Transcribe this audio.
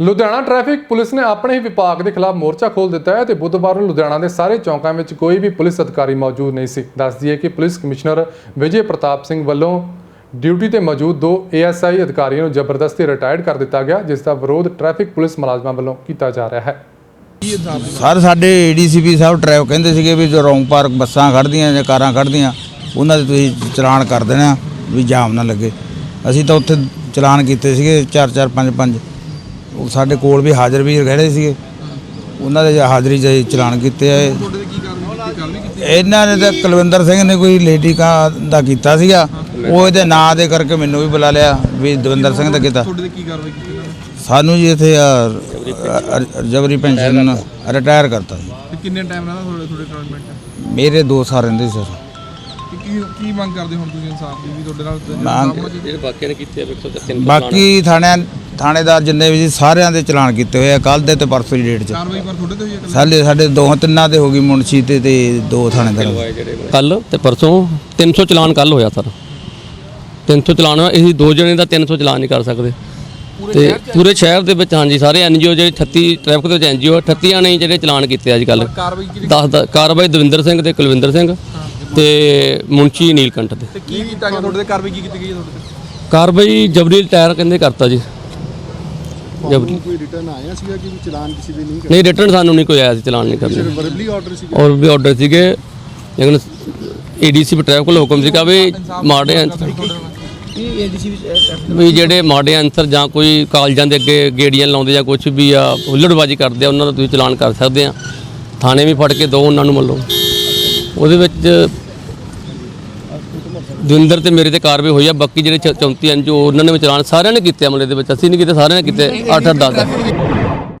Ludhiana traffic police ਨੇ ਆਪਣੇ ਹੀ ਵਿਭਾਗ ਦੇ ਖਿਲਾਫ ਮੋਰਚਾ ਖੋਲ੍ਹ ਦਿੱਤਾ ਹੈ ਤੇ ਬੁੱਧਵਾਰ ਨੂੰ ਲੁਧਿਆਣਾ ਦੇ ਸਾਰੇ ਚੌਂਕਾਂ ਵਿੱਚ ਕੋਈ ਵੀ ਪੁਲਿਸ ਅਧਿਕਾਰੀ ਮੌਜੂਦ ਨਹੀਂ ਸੀ। ਦੱਸ ਦਈਏ ਕਿ ਪੁਲਿਸ ਕਮਿਸ਼ਨਰ ਵਿਜੇ ਪ੍ਰਤਾਪ ਸਿੰਘ ਵੱਲੋਂ ਡਿਊਟੀ ਤੇ ਮੌਜੂਦ ਦੋ ਏਐਸਆਈ ਅਧਿਕਾਰੀਆਂ ਨੂੰ ਜ਼ਬਰਦਸਤੀ ਰਿਟਾਇਰਡ ਕਰ ਦਿੱਤਾ ਗਿਆ, ਜਿਸ ਦਾ ਵਿਰੋਧ ਟ੍ਰੈਫਿਕ ਪੁਲਿਸ ਮੁਲਾਜ਼ਮਾਂ ਵੱਲੋਂ ਕੀਤਾ ਜਾ ਰਿਹਾ ਹੈ। ਸਰ, ਸਾਡੇ ਏਡੀਸੀਪੀ ਸਾਹਿਬ ਡਰਾਈਵ ਕਹਿੰਦੇ ਸੀਗੇ ਵੀ ਜੋ ਰੌਂਗ ਪਾਰਕ ਬੱਸਾਂ ਖੜਦੀਆਂ ਜਾਂ ਕਾਰਾਂ ਖੜਦੀਆਂ ਉਹਨਾਂ ਦੇ ਤੁਸੀਂ ਚਲਾਨ ਕਰ ਦੇਣਾ, ਵੀ ਜਾਮ ਨਾ ਲੱਗੇ। ਅਸੀਂ ਤਾਂ ਉੱਥੇ ਚਲਾਨ ਕੀਤੇ ਸੀਗੇ 4 4 5 5 ਉਹ ਸਾਡੇ ਕੋਲ ਵੀ ਹਾਜ਼ਰ ਵੀ ਖੜੇ ਸੀਗੇ। ਉਹਨਾਂ ਦੇ ਹਾਜ਼ਰੀ ਅਸੀਂ ਚਲਾਨ ਕੀਤੇ ਆ। ਇਹਨਾਂ ਨੇ ਤਾਂ ਕੁਲਵਿੰਦਰ ਸਿੰਘ ਨੇ ਕੋਈ ਲੇਡੀ ਕਾ ਦਾ ਕੀਤਾ ਸੀਗਾ। ਉਹ ਇਹਦੇ ਨਾਂ ਦੇ ਕਰਕੇ ਮੈਨੂੰ ਵੀ ਬੁਲਾ ਲਿਆ ਵੀ ਦਵਿੰਦਰ ਸਿੰਘ ਦਾ ਕੀਤਾ? ਸਾਨੂੰ ਜੀ ਇੱਥੇ ਜਬਰੀ ਪੈਨਸ਼ਨ ਰਿਟਾਇਰ ਕਰਤਾ ਜੀ। ਕਿੰਨੇ ਟਾਈਮ ਨਾਲ ਤੁਹਾਡੇ ਤੁਹਾਡੇ ਟ੍ਰੀਟਮੈਂਟ ਮੇਰੇ ਦੋ ਸਾਲ ਰਹਿੰਦੇ ਸੀ ਸਰ। ਕੀ ਕੀ ਮੰਗ ਕਰਦੇ ਹੁਣ ਤੁਸੀਂ ਇਨਸਾਫ ਦੀ ਵੀ ਤੁਹਾਡੇ ਨਾਲ ਤੇ ਮੰਗ- ਇਨਸਾਫ ਹੋਣਾ ਚਾਹੀਦਾ? ਜਿਹੜੇ ਬਾਕੀਆਂ ਨੇ ਕੀਤੇ ਆ 103 ਬਾਕੀ ਥਾਣਿਆਂ ਥਾਣੇਦਾਰ ਜਿੰਨੇ ਵੀ ਸੀ ਸਾਰਿਆਂ ਦੇ ਚਲਾਨ ਕੀਤੇ ਹੋਏ ਆ ਕੱਲ ਦੇ ਤੇ ਪਰਸੋਂ ਦੀ ਡੇਟ 'ਚ। ਕਾਰਵਾਈ ਪਰ ਤੁਹਾਡੇ ਤੇ ਹੋਈ ਹੈ ਇਕੱਲੇ? ਸਾਡੇ ਸਾਡੇ ਦੋ ਤਿੰਨਾਂ ਦੇ ਹੋ ਗਈ ਮੁਨਸ਼ੀ ਤੇ ਤੇ ਦੋ ਥਾਣੇਦਾਰ ਕੱਲ ਤੇ ਪਰਸੋਂ 300 ਚਲਾਨ ਕੱਲ ਹੋਇਆ ਸਰ। 300 ਚਲਾਨ ਹੋਇਆ ਅਸੀਂ ਦੋ ਜਣੇ ਦਾ 300 ਚਲਾਨ ਨਹੀਂ ਕਰ ਸਕਦੇ। ਤੇ ਪੂਰੇ ਸ਼ਹਿਰ ਦੇ ਵਿੱਚ ਹਾਂਜੀ ਸਾਰੇ ਐਨਜੀਓ ਜਿਹੜੇ 38 ਟ੍ਰੈਫਿਕ ਦੇ ਵਿੱਚ ਐਨਜੀਓ 38 ਨੇ ਜਿਹੜੇ ਚਲਾਨ ਕੀਤੇ ਅੱਜ ਕੱਲ ਕਾਰਵਾਈ ਕੀਤੀ 10 ਦਾ ਕਾਰਵਾਈ ਦਵਿੰਦਰ ਸਿੰਘ ਤੇ ਕੁਲਵਿੰਦਰ ਸਿੰਘ ਤੇ ਮੁੰਚੀ ਨੀਲਕੰਠ ਤੇ ਤੇ ਕੀ ਕੀਤਾ ਗਿਆ? ਤੁਹਾਡੇ ਤੇ ਕਾਰਵਾਈ ਕੀ ਕੀਤੀ ਗਈ ਹੈ ਤੁਹਾਡੇ ਤੇ? ਕਾਰਵਾਈ ਜਬਰੀ ਟਾਇਰ ਕਹਿੰਦੇ ਕਰਤਾ ਜੀ। ਜਬਰੀ ਕੋਈ ਰਿਟਰਨ ਆਇਆ ਸੀਗਾ ਕਿ ਵੀ ਚਲਾਨ ਕਿਸੇ ਦੇ ਨਹੀਂ ਨਹੀਂ ਰਿਟਰਨ ਸਾਨੂੰ ਨਹੀਂ ਕੋਈ ਆਇਆ ਸੀ ਚਲਾਨ ਨਹੀਂ ਕਰਨਾ। ਵਰਬਲੀ ਆਰਡਰ ਸੀ ਔਰ ਵੀ ਆਰਡਰ ਸੀਗੇ। ਲੇਕਿਨ ਏਡੀਸੀ ਟ੍ਰੈਫਿਕ ਕੋਲ ਹੁਕਮ ਸੀਗਾ ਵੀ ਮਾੜੇ ਅੰਸਰ ਵੀ ਜਿਹੜੇ ਮਾੜੇ ਅੰਸਰ ਜਾਂ ਕੋਈ ਕਾਲਜਾਂ ਦੇ ਅੱਗੇ ਗੇੜੀਆਂ ਲਾਉਂਦੇ ਜਾਂ ਕੁਝ ਵੀ ਆ ਹੁੱਲੜਬਾਜੀ ਕਰਦੇ ਆ ਉਹਨਾਂ ਦਾ ਤੁਸੀਂ ਚਲਾਨ ਕਰ ਸਕਦੇ ਆ। ਥਾਣੇ ਵੀ ਫੜ ਕੇ ਦੋ ਉਹਨਾਂ ਨੂੰ ਮੰਨ ਲਓ ਉਹਦੇ ਵਿੱਚ ਦਵਿੰਦਰ ਤੇ ਮੇਰੇ ਤੇ ਕਾਰਵਾਈ ਹੋਈ ਆ, ਬਾਕੀ ਜਿਹੜੇ 34 ਐਨਜੀਓ ਉਹਨਾਂ ਨੇ ਵੀ ਚਲਾਨ ਸਾਰਿਆਂ ਨੇ ਕੀਤੇ ਅਮਲੇ ਦੇ ਵਿੱਚ, ਅਸੀਂ ਨਹੀਂ ਕੀਤੇ, ਸਾਰਿਆਂ ਨੇ ਕੀਤੇ 8 8 10